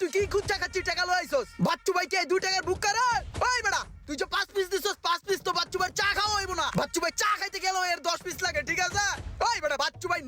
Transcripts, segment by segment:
তুই কি খুব চাকাচ্ছি টাকা লইছস বাচ্চু ভাই কে দুই টাকার বুক করে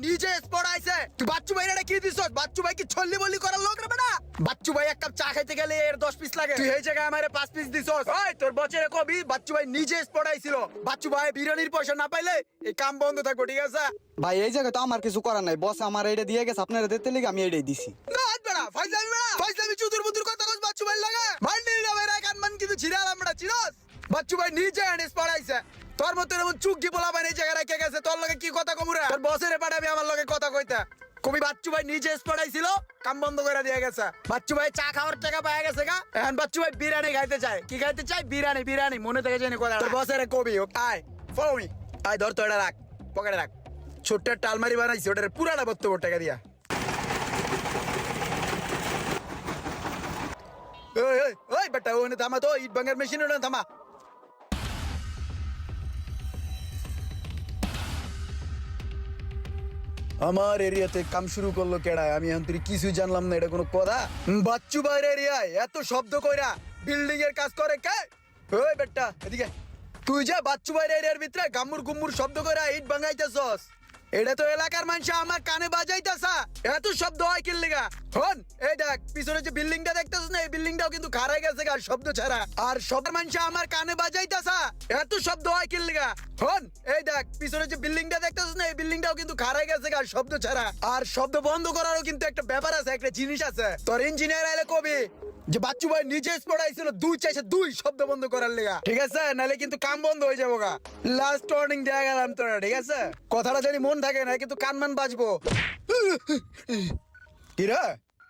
নিজে স্পট আইছে। তুই বাচ্চু ভাই এটা কি দিছস? বাচ্চু ভাই কি ছল্লি বল্লি করার লোক রে বেটা বাচ্চু ভাই এক কাপ চা খাইতে গেলে এর দশ পিস লাগে। তুই এই জায়গায় আমারে পাঁচ পিস দিছস। ওই তোর কবি বাচ্চু ভাই নিজে স্পট আইছিল। বাচ্চু ভাই বিরিয়ানির পয়সা না পাইলে এই কাম বন্ধ থাকব ঠিক আছে? ভাই এই জায়গায় তো আমার কিছু করার নাই। বস আমার এটা দিয়ে গেছে আপনারা দিতে লিগে আমি এটাই দিছি। না বেড়া ফাইজলামি বেড়া। ফাইজলামি চুদুর বুদুর কথা কস বাচ্চু ভাই লাগে না ভাই রাখান মান কিন্তু ছিড়া আমরা চিনস বাচ্চু ভাই নিজে এন্ডেস পড়াইছে তোর মতো এমন চুগি বলা ভাই এই রেখে গেছে, তোর লগে কি কথা কমুরা তোর বসেরে পাঠাবি আমার লগে কথা কইতা। কবি বাচ্চু ভাই নিজে পড়াইছিল কাম বন্ধ করে দিয়ে গেছে। বাচ্চু ভাই চা খাওয়ার টাকা পায় গেছে গা। এখন বাচ্চু ভাই বিরিয়ানি খাইতে চায়। কি খাইতে চায়? বিরিয়ানি বিরিয়ানি, মনে থেকে জানি কথা। তোর বসেরে কবি আয় ফলো মি আয়, ধর তো এটা রাখ, পকেটে রাখ। ছোট্ট একটা আলমারি বানাইছি, ওটার পুরাটা বক্তব্য টাকা দিয়া। ওই ওই ওই, বেটা ওনে থামা তো, ইট ভাঙার মেশিন ওনে থামা। আমার এরিয়াতে কাম শুরু করল কেডায়? আমি এখন তুই কিছুই জানলাম না, এটা কোনো কথা? বাচ্চু বাইরে এরিয়ায় এত শব্দ কইরা বিল্ডিং এর কাজ করে কে? ওই বেটা, এদিকে। তুই যা বাচ্চু বাইরে এরিয়ার ভিতরে গাম্মুর গুম্মুর শব্দ কইরা ইট ভাঙাইতেছস, এটা তো এলাকার মানুষ আমার কানে বাজাইতাছা। এত শব্দ হয় কিল্লিগা? লিগা হন এই দেখ, পিছনে যে বিল্ডিংটা দেখতেছিস না, এই বিল্ডিংটাও কিন্তু খারাই গেছে আর শব্দ ছাড়া। আর সব মানুষ আমার কানে বাজাইতাছা। এত শব্দ হয় কি লিগা হন এই দেখ, পিছনে যে বিল্ডিংটা দেখতেছিস না, এই বিল্ডিংটাও কিন্তু খারাই গেছে আর শব্দ ছাড়া। আর শব্দ বন্ধ করারও কিন্তু একটা ব্যাপার আছে, একটা জিনিস আছে। তোর ইঞ্জিনিয়ার আইলে কবি যে বাচ্চু ভাই নিজে পড়াইছিল দুই চাইছে দুই শব্দ বন্ধ করার লেগা। ঠিক আছে? নালে কিন্তু কাম বন্ধ হয়ে যাব গা। লাস্ট ওয়ার্নিং দেয়া গেলাম তোরা, ঠিক আছে? কথাটা জানি মন থাকে না কিন্তু কান মান বাজবো। কিরা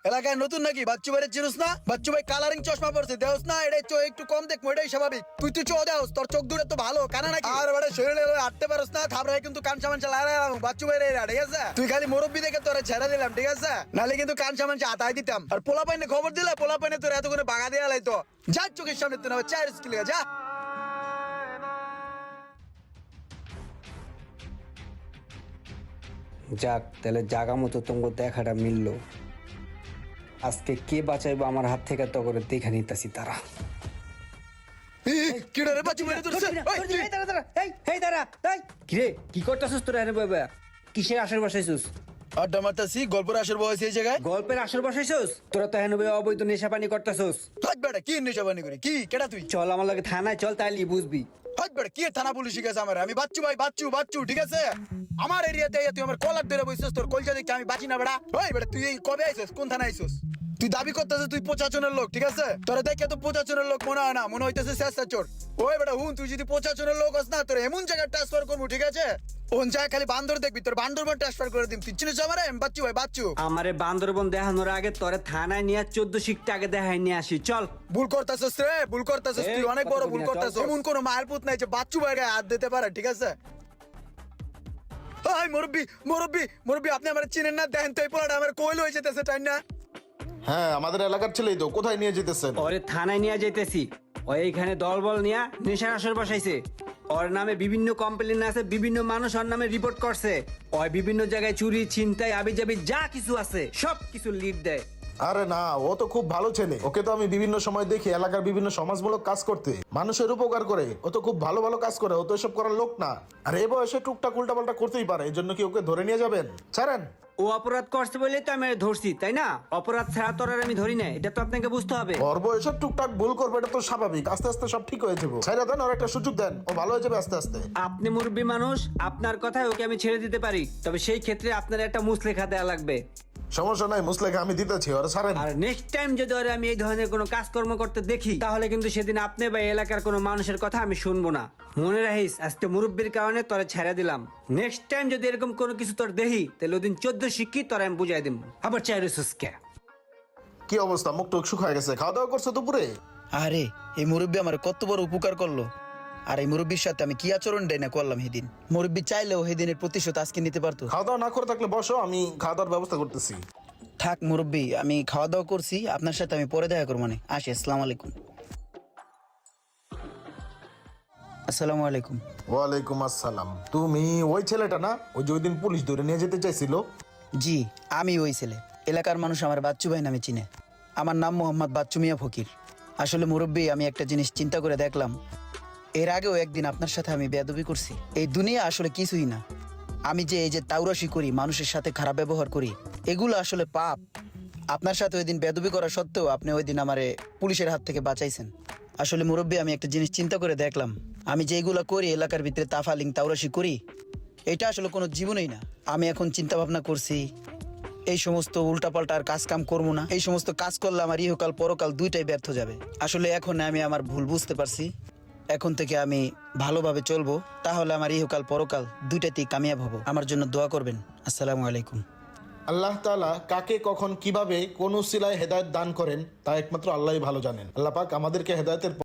এলাকায় নতুন নাকি? বাচ্চু ভাইয়ের চিনুস না? বাচ্চু ভাই কালারিং চশমা পড়ছে দেওস না? এটাই চো একটু কম দেখ এটাই স্বাভাবিক। তুই তুই চো দেওস তোর চোখ দূরে তো ভালো কানা নাকি? আর বেড়ে শরীরে হাঁটতে পারস না থাবড়ায় কিন্তু কান সামান চালা বাচ্চু ভাইয়ের এরা ঠিক আছে? তুই খালি মুরব্বী দেখে তোরা ছেড়ে দিলাম ঠিক আছে? নালে কিন্তু কান সামান আতাই দিতাম। আর পোলা পাইনে খবর দিলে পোলা পাইনে তোর এত করে বাগা দেওয়া লাইতো যা চোখের সামনে তুই না চার স্কিল যা। যাক তাহলে জাগা মতো তোমাকে দেখাটা মিলল। আজকে কে বাঁচাইবো আমার হাত থেকে তো করে দেখে নিতেছি তারা। কি করতেছিস তোরা এনে বাবা কিসের আশেপাশে আড্ডা মারতাছি গল্পের আসর বসে এই জায়গায়। গল্পের আসর বসাইছস? তোরা তো অবৈধ নেশা পানি করতেছস। হাত বেটা কি নেশাবানি করি? কি? কেডা তুই? চল আমার লাগে থানায় চল তাইলি বুঝবি। হাত বেটা কি থানা পুলিশ গেছে আমার? আমি বাচ্চু ভাই বাচ্চু বাচ্চু ঠিক আছে? আমার এরিয়াতে তুই আমার কলার ধরে বসছিস তোর কলজা দেখে আমি বাঁচি না বেড়া ওই বেটা তুই কবে আইছস? কোন থানায় আইছিস? তুই দাবি করতেছিস তুই পঁচাচনের লোক ঠিক আছে? তোরা দেখে তো পঁচাচনের লোক মনে হয় না মনে হইতেছে শেষা চোর। ওই বেটা হুন তুই যদি পঁচাচনের লোক হস না তোর এমন জায়গায় ট্রান্সফার করব ঠিক আছে? ওন জায়গায় খালি বান্দর দেখবি তোর বান্দরবন ট্রান্সফার করে দিম। তুই চিনিস আমার? বাচ্চু ভাই বাচ্চু। আমারে বান্দরবন দেখানোর আগে তোরে থানায় নিয়ে চোদ্দ শিখতে আগে দেখাই নিয়ে আসি চল। ভুল করতেছিস রে ভুল করতেছিস তুই অনেক বড় ভুল করতেছিস। এমন কোনো মালপুত নাই যে বাচ্চু ভাই গায়ে হাত দিতে পারে ঠিক আছে? হাই মুরব্বি মুরব্বি মুরব্বি আপনি আমার চিনেন না? দেন তো এই পোলাটা আমার কোয়েল হয়ে যেতেছে তাই না? হ্যাঁ আমাদের এলাকার ছেলেই তো। কোথায় নিয়ে যেতেছেন? ওরে থানায় নিয়ে যাইতেছি। ও এইখানে দলবল নিয়ে নেশার আসর বসাইছে। ওর নামে বিভিন্ন কমপ্লেন আছে বিভিন্ন মানুষ ওর নামে রিপোর্ট করছে। ওই বিভিন্ন জায়গায় চুরি ছিনতাই আবি যাবি যা কিছু আছে সব কিছু লিড দেয়। আরে না ও তো খুব ভালো ছেলে। ওকে তো আমি বিভিন্ন সময় দেখি এলাকার বিভিন্ন সমাজমূলক কাজ করতে। মানুষের উপকার করে। ও তো খুব ভালো ভালো কাজ করে। ও তো এসব করার লোক না। আর এ বয়সে টুকটাক উল্টাপাল্টা করতেই পারে। এই জন্য কি ওকে ধরে নিয়ে যাবেন? ছাড়েন। ও অপরাধ করছে বলে তো আমি ধরছি তাই না? অপরাধ ছাড়া তোর আর আমি ধরি না এটা তো আপনাকে বুঝতে হবে। ওর বয়সে টুকটাক ভুল করবে এটা তো স্বাভাবিক। আস্তে আস্তে সব ঠিক হয়ে যাবে। ছেড়ে দেন ওর একটা সুযোগ দেন। ও ভালো হয়ে যাবে আস্তে আস্তে। আপনি মুরব্বী মানুষ আপনার কথায় ওকে আমি ছেড়ে দিতে পারি। তবে সেই ক্ষেত্রে আপনার একটা মুসলেখা দেওয়া লাগবে। সমস্যা নাই মুসলেখা আমি দিতেছি ওরা ছাড়েন। আর নেক্সট টাইম যদি ওরে আমি এই ধরনের কোনো কাজকর্ম করতে দেখি তাহলে কিন্তু সেদিন আপনি বা এলাকার কোনো মানুষের কথা আমি শুনব না। মনে রাখিস আজকে মুরব্বীর কারণে তোরে ছেড়ে দিলাম। নেক্সট টাইম যদি এরকম কোনো কিছু তোর দেখি তাহলে ওদিন চোদ্দ শিক্ষি তোরা আমি বুঝাই দিব আবার চাই কে? কি অবস্থা? মুখ টুক শুকায় গেছে। খাওয়া দাওয়া করছ দুপুরে? আরে এই মুরব্বি আমার কত বড় উপকার করল। আর এই মুরব্বির সাথে আমি কি আচরণ দেয় না করলাম সেদিন? মুরব্বি চাইলেও সেদিনের প্রতিশোধ আজকে নিতে পারতো। খাওয়া দাওয়া না করে থাকলে বসো আমি খাওয়া দাওয়ার ব্যবস্থা করতেছি। থাক মুরব্বি আমি খাওয়া দাওয়া করছি আপনার সাথে আমি পরে দেখা করব মানে। আসি আসসালামু আলাইকুম। আসসালামু আলাইকুম। ওয়ালাইকুম আসসালাম। তুমি ওই ছেলেটা না? ওই যে ওই দিন পুলিশ ধরে নিয়ে যেতে চাইছিল। জি, আমি ওই ছেলে। এলাকার মানুষ আমার বাচ্চু ভাই নামে চিনে। আমার নাম মোহাম্মদ বাচ্চু মিয়া ফকির। আসলে মুরব্বী, আমি একটা জিনিস চিন্তা করে দেখলাম। এর আগেও একদিন আপনার সাথে আমি বেয়াদবি করছি। এই দুনিয়া আসলে কিছুই না। আমি যে এই যে তাউরাশি করি, মানুষের সাথে খারাপ ব্যবহার করি, এগুলো আসলে পাপ। আপনার সাথে ওই দিন বেদবি করা সত্ত্বেও আপনি ওই দিন আমারে পুলিশের হাত থেকে বাঁচাইছেন। আসলে মুরব্বী, আমি একটা জিনিস চিন্তা করে দেখলাম। আমি যেগুলো করি, এলাকার ভিতরে তাফালিং তাউরাশি করি এটা আসলে কোনো জীবনেই না। আমি এখন চিন্তা ভাবনা করছি, এই সমস্ত উল্টাপাল্টা আর কাজ কাম করব না। এই সমস্ত কাজ করলে আমার ইহকাল পরকাল দুইটাই ব্যর্থ যাবে। আসলে এখন আমি আমার ভুল বুঝতে পারছি। এখন থেকে আমি ভালোভাবে চলবো, তাহলে আমার ইহকাল পরকাল দুইটাতেই কামিয়াব হব। আমার জন্য দোয়া করবেন। আসসালামু আলাইকুম। আল্লাহ তালা কাকে কখন কীভাবে কোন সিলায় হেদায়ত দান করেন, তা একমাত্র আল্লাহই ভালো জানেন। আল্লাহ পাক আমাদেরকে হেদায়তের